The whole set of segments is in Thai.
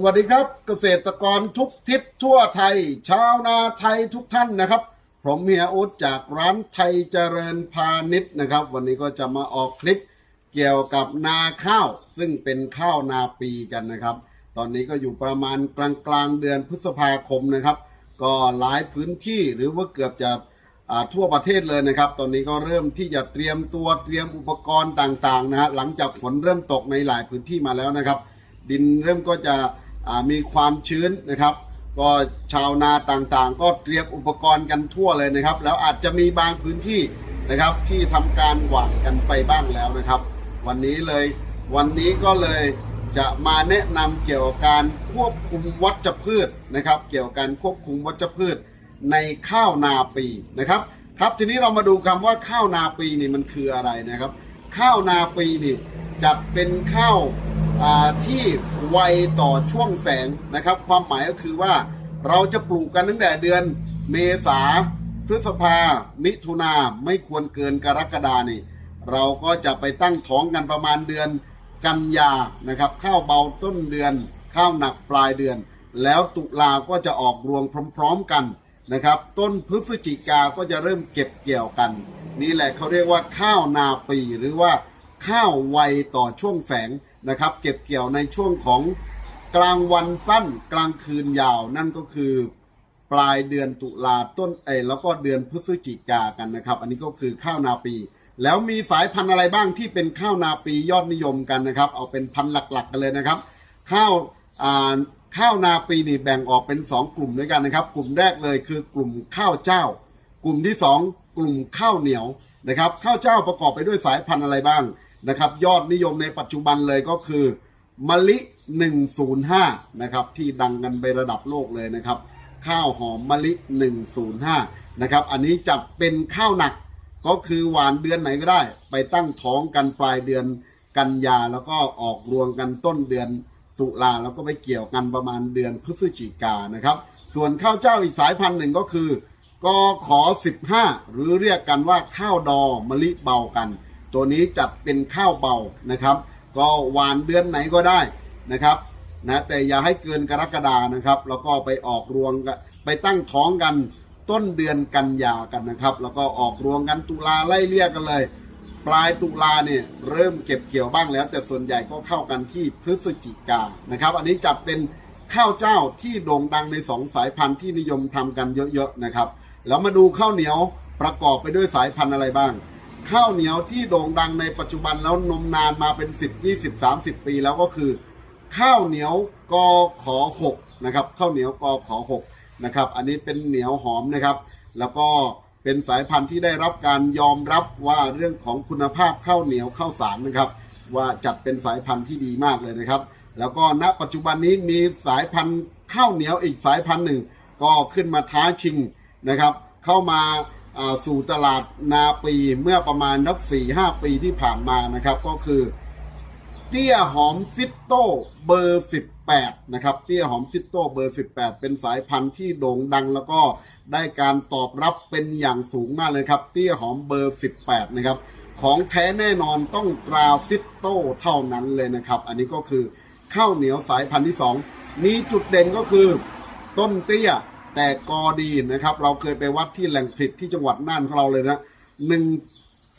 สวัสดีครับเกษตรกรทุกทิศทั่วไทย ชาวนาไทยทุกท่านนะครับ ผมเฮียอุดจากร้านไทยเจริญพาณิชย์นะครับ วันนี้ก็จะมาออกคลิปเกี่ยวกับนาข้าว ซึ่งเป็นข้าวนาปีกันนะครับ ตอนนี้ก็อยู่ประมาณกลางกลางเดือนพฤษภาคมนะครับ ก็หลายพื้นที่หรือว่าเกือบจะทั่วประเทศเลยนะครับ ตอนนี้ก็เริ่มที่จะเตรียมตัวเตรียมอุปกรณ์ต่างๆนะฮะหลังจากฝนเริ่มตกในหลายพื้นที่มาแล้วนะครับ ดินเริ่มก็จะ มีความชื้นนะครับ ก็ชาวนาต่างๆ ก็เตรียมอุปกรณ์กันทั่วเลยนะครับ แล้วอาจจะมีบางพื้นที่นะครับ ที่ทำการหว่านกันไปบ้างแล้วนะครับ วันนี้เลยวันนี้ก็เลยจะมาแนะนำเกี่ยวกับการควบคุมวัชพืชนะครับ เกี่ยวกับการควบคุมวัชพืชในข้าวนาปีนะครับ ครับทีนี้เรามาดูคำว่าข้าวนาปีนี่มันคืออะไรนะครับ ข้าวนาปีนี่จัดเป็นข้าว ที่ไวต่อช่วงแสงนะครับ ความหมายก็คือว่าเราจะปลูกกันตั้งแต่เดือนเมษาพฤษภา มิถุนาไม่ควรเกินกรกฎานี่ เราก็จะไปตั้งท้องกันประมาณเดือนกันยานะครับ ข้าวเบาต้นเดือน ข้าวหนักปลายเดือน แล้วตุลาก็จะออกรวงพร้อมๆกันนะครับ ต้นพฤศจิกาก็จะเริ่มเก็บเกี่ยวกัน นี่แหละเขาเรียกว่าข้าวนาปีหรือว่าข้าวไวต่อช่วงแฝง นะครับ เก็บเกี่ยวในช่วงของกลางวันสั้นกลางคืนยาว นั่นก็คือปลายเดือนตุลาต้นเอแล้วก็เดือนพฤศจิกากันนะครับ อันนี้ก็คือข้าวนาปี แล้วมีสายพันธุ์อะไรบ้างที่เป็นข้าวนาปียอดนิยมกันนะครับ เอาเป็นพันธุ์หลักๆ กันเลยนะครับ ข้าวข้าวนาปีนี่แบ่งออกเป็น 2 กลุ่มด้วยกันนะครับ กลุ่มแรกเลยคือกลุ่มข้าวเจ้า กลุ่มที่ 2 กลุ่มข้าวเหนียวนะครับ ข้าวเจ้าประกอบไปด้วยสายพันธุ์อะไรบ้าง นะครับยอดนิยมในปัจจุบันเลยก็คือมะลิ 105 นะครับ ที่ดังกันไประดับโลกเลยนะครับ ข้าวหอมมะลิ 105 นะครับ อันนี้จัดเป็นข้าวหนักก็คือหวานเดือนไหนก็ได้ ไปตั้งท้องกันปลายเดือนกันยาแล้วก็ออกรวงกันต้นเดือนตุลาแล้วก็ไปเกี่ยวกันประมาณเดือนพฤศจิกานะครับ ส่วนข้าวเจ้าอีกสายพันธุ์หนึ่งก็คือกอขอ 15 หรือเรียกกันว่าข้าวดอมะลิเบากัน ตัวนี้จัดเป็นข้าวเบานะครับ ก็หวานเดือนไหนก็ได้นะครับนะแต่อย่าให้เกินกรกฎานะครับ แล้วก็ไปออกรวงกันไปตั้งท้องกันต้นเดือนกันยากันนะครับ แล้วก็ออกรวงกันตุลาไล่เลี่ยกันเลย ปลายตุลาเนี่ยเริ่มเก็บเกี่ยวบ้างแล้ว แต่ส่วนใหญ่ก็เข้ากันที่พฤศจิกานะครับ อันนี้จัดเป็นข้าวเจ้าที่โด่งดังในสองสายพันธุ์ที่นิยมทำกันเยอะๆนะครับ แล้วมาดูข้าวเหนียวประกอบไปด้วยสายพันธุ์อะไรบ้าง ข้าวเหนียวที่โด่งดังในปัจจุบันแล้วนมนานมาเป็น10 20 30 ปีแล้วก็คือ ข้าวเหนียวกอขอหกนะครับ ข้าวเหนียวกอขอหกนะครับ อันนี้เป็นเหนียวหอมนะครับ แล้วก็เป็นสายพันธุ์ที่ได้รับการยอมรับว่าเรื่องของคุณภาพข้าวเหนียวข้าวสารนะครับ ว่าจัดเป็นสายพันธุ์ที่ดีมากเลยนะครับ แล้วก็ณปัจจุบันนี้มีสายพันธุ์ข้าวเหนียวอีกสายพันธุ์หนึ่ง ก็ขึ้นมาท้าชิงนะครับ เข้ามาอ่า สู่ตลาดนาปีเมื่อประมาณนับสี่ห้าปีที่ผ่านมานะครับ ก็คือเตี้ยหอมซิตโต้เบอร์18นะครับ เตี้ยหอมซิตโต้เบอร์18เป็นสายพันธุ์ที่โด่งดังแล้วก็ได้การตอบรับเป็นอย่างสูงมากเลยครับ เตี้ยหอมเบอร์18นะครับ ของแท้แน่นอนต้องตราซิตโต้เท่านั้นเลยนะครับ อันนี้ก็คือข้าวเหนียวสายพันธุ์ที่2มีจุดเด่นก็คือ ต้นเตี้ย แต่กอดีนะครับ เราเคยไปวัดที่แหล่งผลิตที่จังหวัดน่านของเราเลยนะหนึ่ง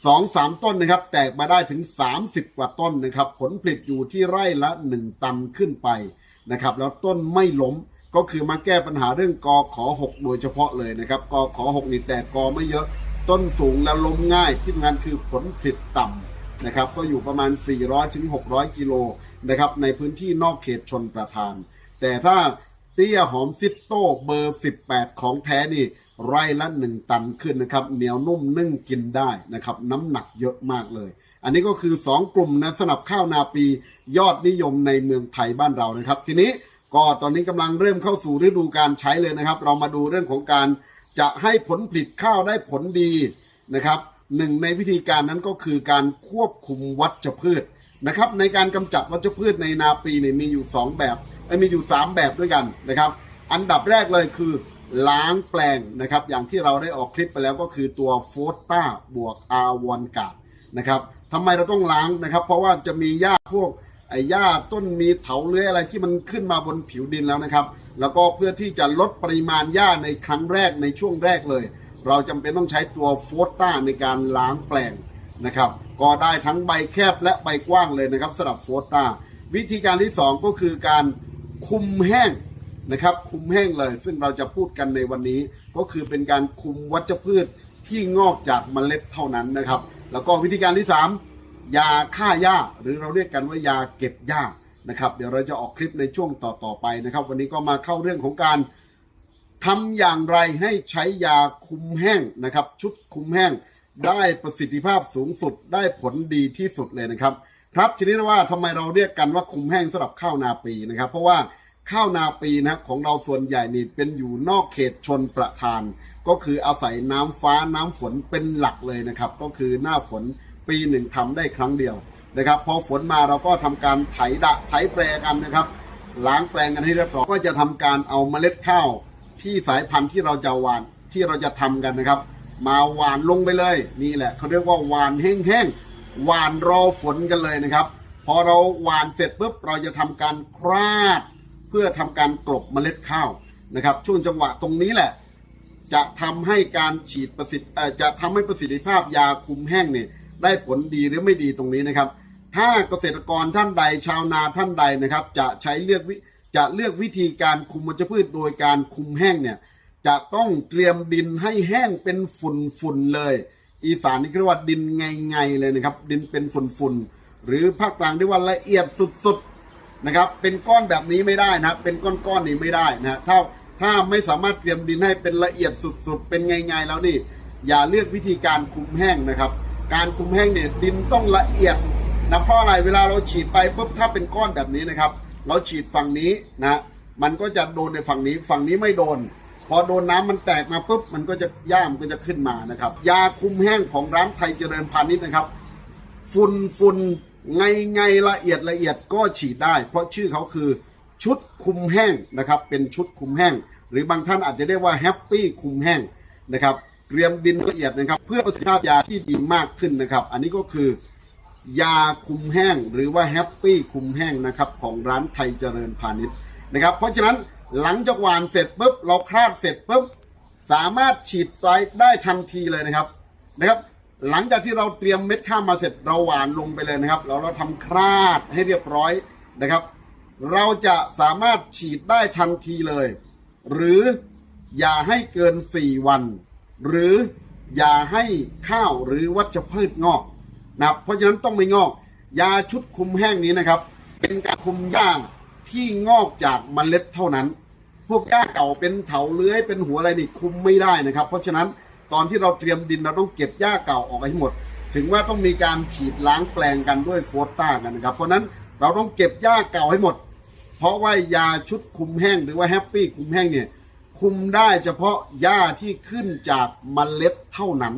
สองสามต้นนะครับ แตกมาได้ถึง 30 กว่าต้นนะครับ ผลผลิตอยู่ที่ไร่ละ 1 ตันขึ้นไปนะครับ แล้วต้นไม่ล้มก็คือมาแก้ปัญหาเรื่องกอขอ6โดยเฉพาะเลยนะครับกอขอ6นี่แตกกอไม่เยอะ ต้นสูงและล้มง่ายที่สำคัญคือผลผลิตต่ำนะครับ ก็อยู่ประมาณ 400ถึง600 กิโลนะครับ ในพื้นที่นอกเขตชนประทาน แต่ถ้า เตี้ยหอมซิตโต้เบอร์ 18 ของแท้นี่ ไร่ละ1ตันขึ้นนะครับ เหนียวนุ่มนึ่งกินได้นะครับ น้ำหนักเยอะมากเลย อันนี้ก็คือ 2 กลุ่มนะสำหรับข้าวนาปียอดนิยมในเมืองไทยบ้านเรานะครับ ทีนี้ก็ตอนนี้กำลังเริ่มเข้าสู่ฤดูการใช้เลยนะครับ เรามาดูเรื่องของการจะให้ผลผลิตข้าวได้ผลดีนะครับหนึ่งในวิธีการนั้นก็คือการควบคุมวัชพืชนะครับ ในการกำจัดวัชพืชในนาปีเนี่ยมีอยู่ 2 แบบ มีอยู่ 3 แบบด้วยกันนะครับ อันดับแรกเลยคือล้างแปลงนะครับ อย่างที่เราได้ออกคลิปไปแล้วก็คือตัวโฟตต้าบวกอารวอนกาดนะครับทำไมเราต้องล้างนะครับ เพราะว่าจะมีหญ้าพวกไอ้หญ้าต้นมีเถาเลื้อยอะไรที่มันขึ้นมาบนผิวดินแล้วนะครับ แล้วก็เพื่อที่จะลดปริมาณหญ้าในครั้งแรกในช่วงแรกเลย เราจำเป็นต้องใช้ตัวโฟสต้าในการล้างแปลงนะครับ ก็ได้ทั้งใบแคบและใบกว้างเลยนะครับสำหรับโฟสต้าวิธีการที่สองก็คือการ คุมแห้งนะครับ คุมแห้งเลย ซึ่งเราจะพูดกันในวันนี้ ก็คือเป็นการคุมวัชพืชที่งอกจากเมล็ดเท่านั้นนะครับ แล้วก็วิธีการที่ 3 ยาฆ่าหญ้า หรือเราเรียกกันว่ายาเก็บหญ้านะครับเดี๋ยวเราจะออกคลิปในช่วงต่อๆไปนะครับ วันนี้ก็มาเข้าเรื่องของการทำอย่างไรให้ใช้ยาคุมแห้งนะครับ ชุดคุมแห้งได้ประสิทธิภาพสูงสุดได้ผลดีที่สุดเลยนะครับ ครับทีนี้นะว่าทำไมเราเรียกกันว่าคุมแห้งสำหรับข้าวนาปีนะครับ เพราะว่าข้าวนาปีนะครับของเราส่วนใหญ่นี่เป็นอยู่นอกเขตชนประทาน ก็คืออาศัยน้ำฟ้าน้ำฝนเป็นหลักเลยนะครับ ก็คือหน้าฝนปีหนึ่งทำได้ครั้งเดียวนะครับ พอฝนมาเราก็ทำการไถดะไถแปลกันนะครับ ล้างแปลงกันให้เรียบร้อยก็จะทำการเอาเมล็ดข้าวที่สายพันธุ์ที่เราจะหวานที่เราจะทำกันนะครับ มาหวานลงไปเลยนี่แหละเขาเรียกว่าหวานแห้งๆ หวานรอฝนกันเลยนะครับ พอเราหวานเสร็จปุ๊บเราจะทำการคราด เพื่อทำการกลบเมล็ดข้าวนะครับ ช่วงจังหวะตรงนี้แหละ จะทำให้การฉีดประสิทธิ์จะทำให้ประสิทธิภาพยาคุมแห้งเนี่ยได้ผลดีหรือไม่ดีตรงนี้นะครับ ถ้าเกษตรกรท่านใดชาวนาท่านใดนะครับ จะใช้เลือกวิจะเลือกวิธีการคุมวัชพืชโดยการคุมแห้งเนี่ยจะต้องเตรียมดินให้แห้งเป็นฝุ่นฝุ่นๆเลย อีสานนี่เรียกว่าดินไงไงๆเลยนะครับ ดินเป็นฝุ่นๆหรือภาคกลางเรียกว่าละเอียดสุดๆนะครับ เป็นก้อนแบบนี้ไม่ได้นะเป็นก้อนๆนี้ไม่ได้นะถ้าถ้าไม่สามารถเตรียมดินให้เป็นละเอียดสุดๆ เป็นไงไงๆแล้วนี่ อย่าเลือกวิธีการคุมแห้งนะครับ การคุมแห้งเนี่ยดินต้องละเอียดนะเพราะอะไรเวลาเราฉีดไปปุ๊บถ้าเป็นก้อนแบบนี้นะครับ เราฉีดฝั่งนี้นะมันก็จะโดนในฝั่งนี้ฝั่งนี้ไม่โดน พอโดนน้ำมันแตกมาปุ๊บมันก็จะย่ามก็จะขึ้นมานะครับ ยาคุมแห้งของร้านไทยเจริญพาณิชย์นะครับ ฝุ่นฝุ่นไงไงละเอียดละเอียดก็ฉีดได้ เพราะชื่อเขาคือชุดคุมแห้งนะครับ เป็นชุดคุมแห้ง หรือบางท่านอาจจะเรียกว่าแฮปปี้คุมแห้งนะครับเตรียมดินละเอียดนะครับ เพื่อประสิทธิภาพยาที่ดีมากขึ้นนะครับ อันนี้ก็คือยาคุมแห้งหรือว่าแฮปปี้คุมแห้งนะครับของร้านไทยเจริญพาณิชย์นะครับ เพราะฉะนั้น หลังจากหวานเสร็จปุ๊บเราคราดเสร็จปุ๊บสามารถฉีดไปได้ทันทีเลยนะครับนะครับ หลังจากที่เราเตรียมเม็ดข้าวมาเสร็จเราหวานลงไปเลยนะครับแล้วเราทำคราดให้เรียบร้อยนะครับ เราจะสามารถฉีดได้ทันทีเลย หรืออย่าให้เกิน 4 วัน หรืออย่าให้ข้าวหรือวัชพืชงอกนะครับเพราะฉะนั้นต้องไม่งอก ยาชุดคุมแห้งนี้นะครับ เป็นการคุมหญ้า ที่งอกจากเมล็ดเท่านั้น พวกหญ้าเก่าเป็นเถาเลื้อยเป็นหัวอะไรนี่คุมไม่ได้นะครับ เพราะฉะนั้นตอนที่เราเตรียมดินเราต้องเก็บหญ้าเก่าออกให้หมด ถึงว่าต้องมีการฉีดล้างแปลงกันด้วยโฟสต้ากันนะครับ เพราะฉะนั้นเราต้องเก็บหญ้าเก่าให้หมด เพราะว่ายาชุดคุมแห้งหรือว่าแฮปปี้คุมแห้งเนี่ยคุมได้เฉพาะหญ้าที่ขึ้นจากเมล็ดเท่านั้น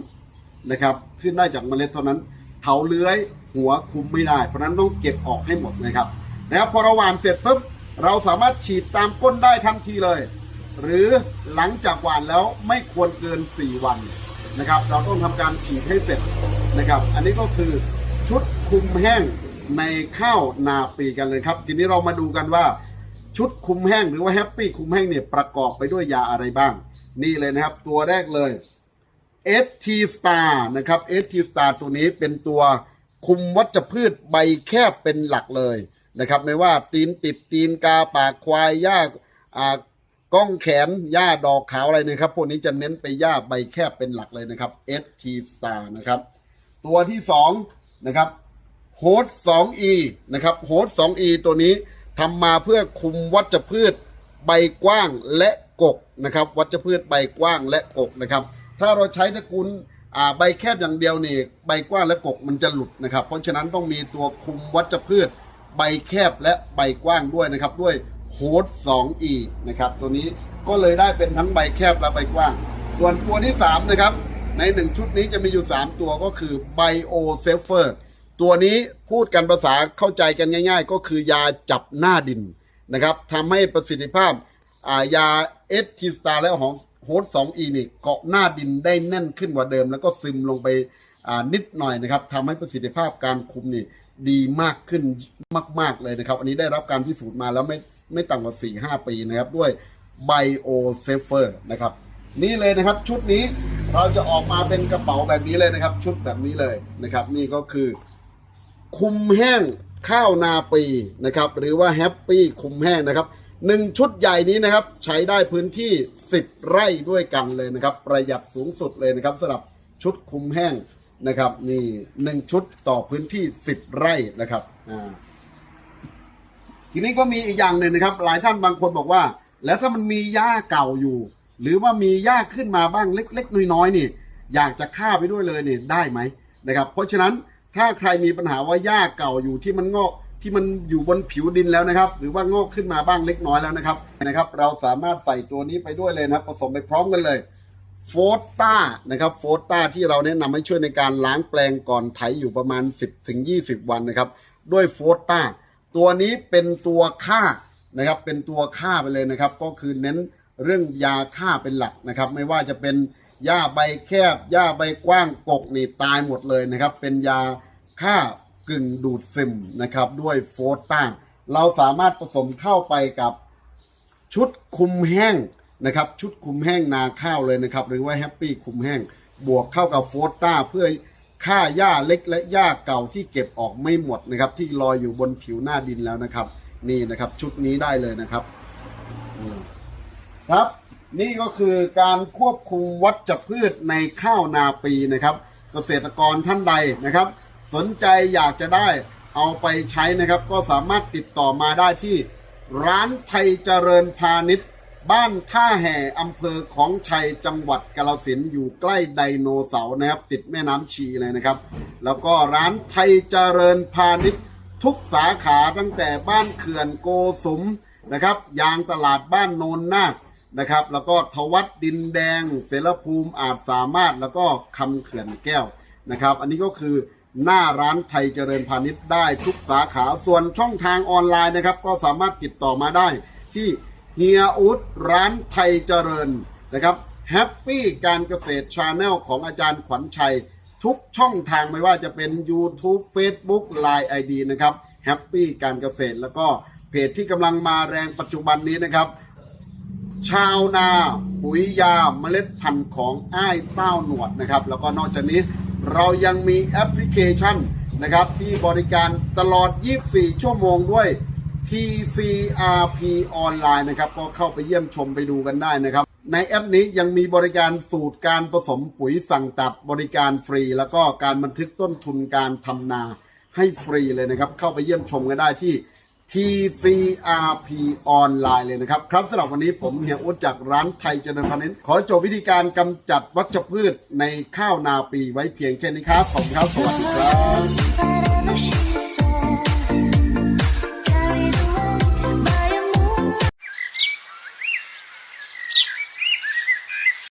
นะครับ ขึ้นได้จากเมล็ดเท่านั้น เถาเลื้อยหัวคุมไม่ได้ เพราะนั้นต้องเก็บออกให้หมดนะครับ นะครับพอเราหว่านเสร็จปุ๊บเราสามารถฉีดตามก้นได้ทันทีเลย หรือหลังจากหว่านแล้วไม่ควรเกิน 4 วันนะครับ เราต้องทำการฉีดให้เสร็จนะครับ อันนี้ก็คือชุดคุมแห้งในข้าวนาปีกันเลยครับ ทีนี้เรามาดูกันว่า ชุดคุมแห้งหรือว่าแฮปปี้คุมแห้งเนี่ยประกอบไปด้วยยาอะไรบ้าง นี่เลยนะครับ ตัวแรกเลย ST Star นะครับ ST Star ตัวนี้เป็นตัวคุมวัชพืชใบแคบเป็นหลักเลย นะครับ ไม่ว่าตีนติดตีนกาปากควายหญ้าอ่าก้องแขนหญ้าดอกขาวอะไรนะครับพวกนี้จะเน้นไปหญ้าใบแคบเป็นหลักเลยนะครับ ST Star นะครับ ตัวที่สองนะครับโฮส 2e นะครับโฮส 2e ตัวนี้ทำมาเพื่อคุมวัชพืชใบกว้างและกกนะครับ วัชพืชใบกว้างและกกนะครับ ถ้าเราใช้ตระกูลอ่าใบแคบอย่างเดียวนี่ใบกว้างและกกมันจะหลุดนะครับ เพราะฉะนั้นต้องมีตัวคุมวัชพืช ใบแคบและใบกว้างด้วยนะครับ ด้วยโฮส 2e นะครับ ตัวนี้ก็เลยได้เป็นทั้งใบแคบและใบกว้าง ส่วนตัวที่สามนะครับ ในหนึ่งชุดนี้จะมีอยู่ 3 ตัวก็คือไบโอเซฟเฟอร์ตัวนี้พูดกันภาษาเข้าใจกันง่าย ๆ ก็คือยาจับหน้าดินนะครับทำให้ประสิทธิภาพายาเอสทีสตาและของโฮสสองอีนี่เกาะหน้าดินได้แน่นขึ้นกว่าเดิม แล้วก็ซึมลงไปนิดหน่อยนะครับทำให้ประสิทธิภาพการคุมนี่ ดีมากขึ้นมาก ๆ เลยนะครับ อันนี้ได้รับการพิสูจน์มาแล้วไม่ไม่ต่ำกว่า4 5ปีนะครับ ด้วยไบโอเซฟเฟอร์นะครับ นี่เลยนะครับชุดนี้เราจะออกมาเป็นกระเป๋าแบบนี้เลยนะครับ ชุดแบบนี้เลยนะครับ นี่ก็คือ คุมแห้งข้าวนาปีนะครับ หรือว่าแฮปปี้คุมแห้งนะครับหนึ่งชุดใหญ่นี้นะครับ ใช้ได้พื้นที่ 10 ไร่ด้วยกันเลยนะครับ ประหยัดสูงสุดเลยนะครับสำหรับชุดคุมแห้ง นะครับนี่หนึ่งชุดต่อพื้นที่10ไร่นะครับอ่าทีนี้ก็มีอีกอย่างหนึ่งนะครับ หลายท่านบางคนบอกว่า แล้วถ้ามันมีหญ้าเก่าอยู่ หรือว่ามีหญ้าขึ้นมาบ้างเล็ก ๆ น้อยๆนี่ อยากจะฆ่าไปด้วยเลยนี่ได้ไหมนะครับ เพราะฉะนั้นถ้าใครมีปัญหาว่าหญ้าเก่าอยู่ที่มันงอกที่มันอยู่บนผิวดินแล้วนะครับ หรือว่างอกขึ้นมาบ้างเล็กน้อยแล้วนะครับนะครับ เราสามารถใส่ตัวนี้ไปด้วยเลยนะครับผสมไปพร้อมกันเลย โฟต้านะครับโฟต้าที่เราแนะนำให้ช่วยในการล้างแปลงก่อนไถอยู่ประมาณ 10ถึง20 วันนะครับ ด้วยโฟต้าตัวนี้เป็นตัวฆ่านะครับ เป็นตัวฆ่าไปเลยนะครับ ก็คือเน้นเรื่องยาฆ่าเป็นหลักนะครับ ไม่ว่าจะเป็นหญ้าใบแคบหญ้าใบกว้างกกนี่ตายหมดเลยนะครับ เป็นยาฆ่ากึ่งดูดซึมนะครับ ด้วยโฟต้าเราสามารถผสมเข้าไปกับชุดคุมแห้ง นะครับชุดคุมแห้งนาข้าวเลยนะครับ หรือว่าแฮปปี้คุมแห้ง บวกเข้ากับโฟต้าเพื่อฆ่าหญ้าเล็กและหญ้าเก่าที่เก็บออกไม่หมดนะครับ ที่ลอยอยู่บนผิวหน้าดินแล้วนะครับ นี่นะครับชุดนี้ได้เลยนะครับครับ นี่ก็คือการควบคุมวัชพืชในข้าวนาปีนะครับ เกษตรกรท่านใดนะครับ สนใจอยากจะได้เอาไปใช้นะครับ ก็สามารถติดต่อมาได้ที่ร้านไทยเจริญพาณิชย์ บ้านท่าแห่อำเภอของชัยจังหวัดกาฬสินอยู่ใกล้ไดโนเสาร์นะครับ ติดแม่น้ำชีเลยนะครับ แล้วก็ร้านไทยเจริญพาณิชย์ทุกสาขาตั้งแต่บ้านเขื่อนโกสมนะครับ ยางตลาดบ้านโนนนาคนะครับ แล้วก็ทวัดดินแดงเสรภูมิอาจสามารถแล้วก็คำเขื่อนแก้วนะครับ อันนี้ก็คือหน้าร้านไทยเจริญพาณิชย์ได้ทุกสาขาส่วนช่องทางออนไลน์นะครับ ก็สามารถติดต่อมาได้ที่ เฮียอุดร้านไทยเจริญนะครับแฮปปี้การเกษตรชาแนลของอาจารย์ขวัญชัย ทุกช่องทางไม่ว่าจะเป็น YouTube Facebook Line ID นะครับแฮปปี้การเกษตรแล้วก็เพจที่กำลังมาแรงปัจจุบันนี้นะครับ ชาวนาปุ๋ยยาเมล็ดพันธุ์ของอ้ายเต้าหนวดนะครับ แล้วก็นอกจากนี้เรายังมีแอปพลิเคชันนะครับที่บริการตลอด 24 ชั่วโมงด้วย TCRP ออนไลน์นะครับ ก็เข้าไปเยี่ยมชมไปดูกันได้นะครับ ในแอปนี้ยังมีบริการสูตรการผสมปุ๋ยสั่งตัดบริการฟรี แล้วก็การบันทึกต้นทุนการทำนาให้ฟรีเลยนะครับ เข้าไปเยี่ยมชมกันได้ที่ TCRP ออนไลน์เลยนะครับ ครับสำหรับวันนี้ผมเฮียอุดจากร้านไทยเจริญพาณิชย์ขอจบวิธีการกำจัดวัชพืชในข้าวนาปีไว้เพียงแค่นี้ครับ ขอบคุณครับ สวัสดีครับ